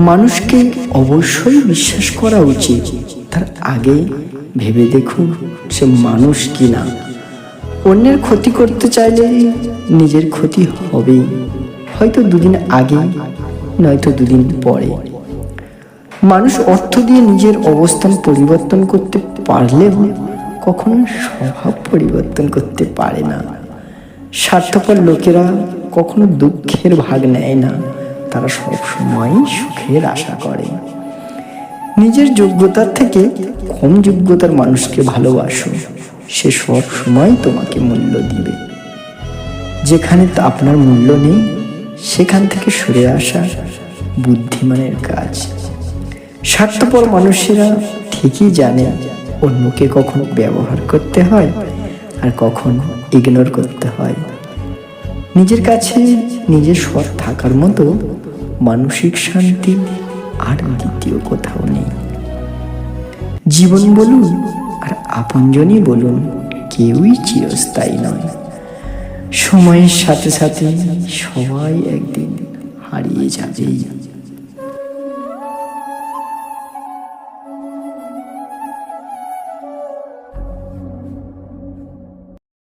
মানুষকে অবশ্যই বিশ্বাস করা উচিত। তার আগে ভেবে দেখুন সে মানুষ কি না অন্যের ক্ষতি করতে চাইলে নিজের ক্ষতি হবেই। হয়তো দুদিন আগে, নয়তো দুদিন পরে। মানুষ অর্থ দিয়ে নিজের অবস্থান পরিবর্তন করতে পারলেও কখনো স্বভাব পরিবর্তন করতে পারে না। স্বার্থপর লোকেরা কখনো দুঃখের ভাগ নেয় না। তারা সবসময় সুখের আশা করে। নিজের যোগ্যতার থেকে কম যোগ্যতার মানুষকে ভালোবাসো, সে সব সময় তোমাকে মূল্য দিবে। যেখানে আপনার মূল্য নেই, সেখান থেকে সরে আসা বুদ্ধিমানের কাজ। স্বার্থপর মানুষেরা ঠিকই জানে অন্যকে কখন ব্যবহার করতে হয় আর কখন ইগনোর করতে হয়। নিজের কাছে নিজের সৎ থাকার মতো মানসিক শান্তি আর দ্বিতীয় কোথাও নেই। জীবন বলুন আর আপনজনই বলুন, কেউই চিরস্থায়ী নয়। সময়ের সাথে সাথে সবাই একদিন হারিয়ে যাবেই।